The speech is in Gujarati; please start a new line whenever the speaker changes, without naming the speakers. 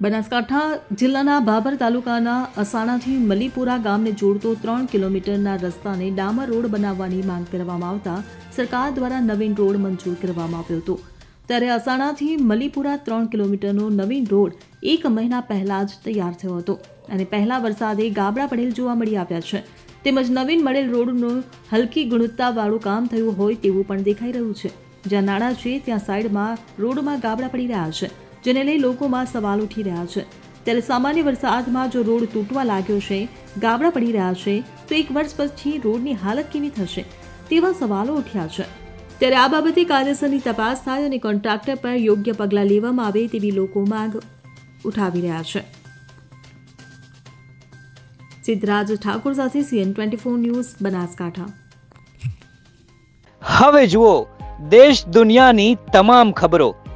બનાસકાંઠા જિલ્લાના ભાભર તાલુકાના અસાણાથી મલીપુરા ગામને જોડતો ત્રણ કિલોમીટરના રસ્તાને ડામર રોડ બનાવવાની માંગ કરવામાં આવતા સરકાર દ્વારા નવીન રોડ મંજૂર કરવામાં આવ્યો હતો. ત્યારે અસાણાથી મલીપુરા ત્રણ કિલોમીટરનો નવીન રોડ એક મહિના પહેલા જ તૈયાર થયો હતો અને પહેલા વરસાદે ગાબડા પડેલ જોવા મળી આવ્યા છે. તેમજ નવીન મળેલ રોડનું હલકી ગુણવત્તાવાળું કામ થયું હોય તેવું પણ દેખાઈ રહ્યું છે. જ્યાં નાણાં છે, ત્યાં સાઈડમાં રોડમાં ગાબડા પડી રહ્યા છે. જેને લઈ લોકોમાં સવાલ ઉઠી રહ્યા છે. ત્યારે સામાન્ય વરસાદમાં જો રોડ તૂટવા લાગ્યો છે, ગાબડા પડી રહ્યા છે, તો એક વર્ષ પછી રોડની હાલત કેવી થશે તેવા સવાલો ઉઠ્યા છે. ત્યારે આ બાબતે કાયદેસરની તપાસ થાય અને કોન્ટ્રાક્ટર પર યોગ્ય પગલાં લેવામાં આવે તેવી લોકો માંગ ઉઠાવી રહ્યા છે. સિદ્ધરાજ ઠાકોર સાથે CN twenty four news, Banaskantha.
હવે જુઓ, દેશ દુનિયાની તમામ ખબરો.